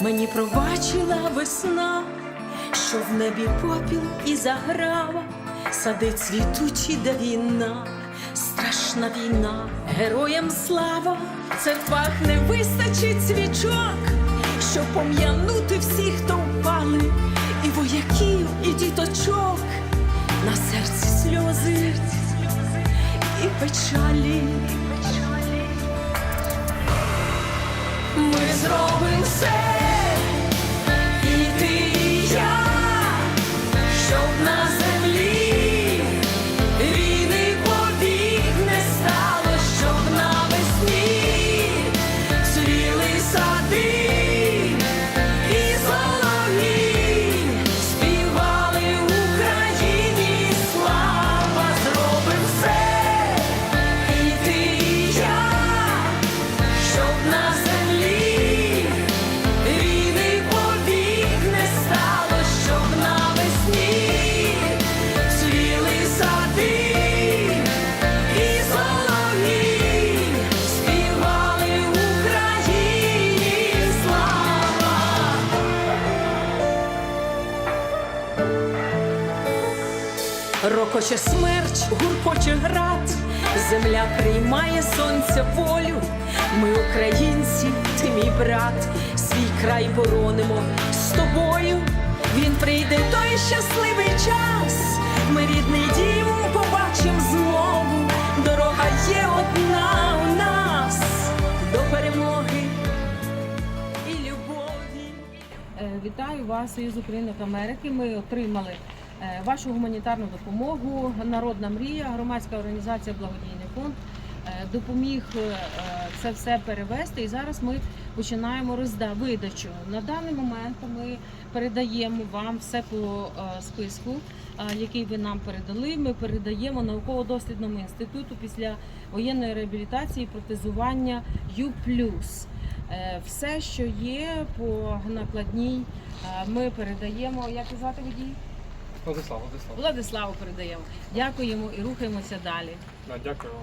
мені пробачила весна, що в небі попіл і заграва, сади цвітучі, де війна, страшна війна, героям слава, це пахне вистачить свічок, щоб пом'янути всіх, хто впали, і вояків, і діточок, на серці сльози і печалі. Ми зробимо Рокоче смерч, гуркоче град, земля приймає сонця волю. Ми українці, ти мій брат, свій край боронимо з тобою. Він прийде той щасливий час. Ми рідний дім побачим знову. Дорога є одна у нас до перемоги і любові. Е, Вітаю вас, Союз Українок Америки. Ми отримали вашу гуманітарну допомогу. Народна мрія, громадська організація Благодійний фонд е, допоміг е, це все перевести. І зараз ми починаємо розда видачу. На даний момент ми передаємо вам все по е, списку, е, який ви нам передали. Ми передаємо науково-дослідному інституту після воєнної реабілітації протезування Ю Е, Все, що є по накладній, е, ми передаємо. Як звати водій? Владислав, Владислав. Владиславу передаємо. Дякуємо і рухаємося далі. Да, дякую вам.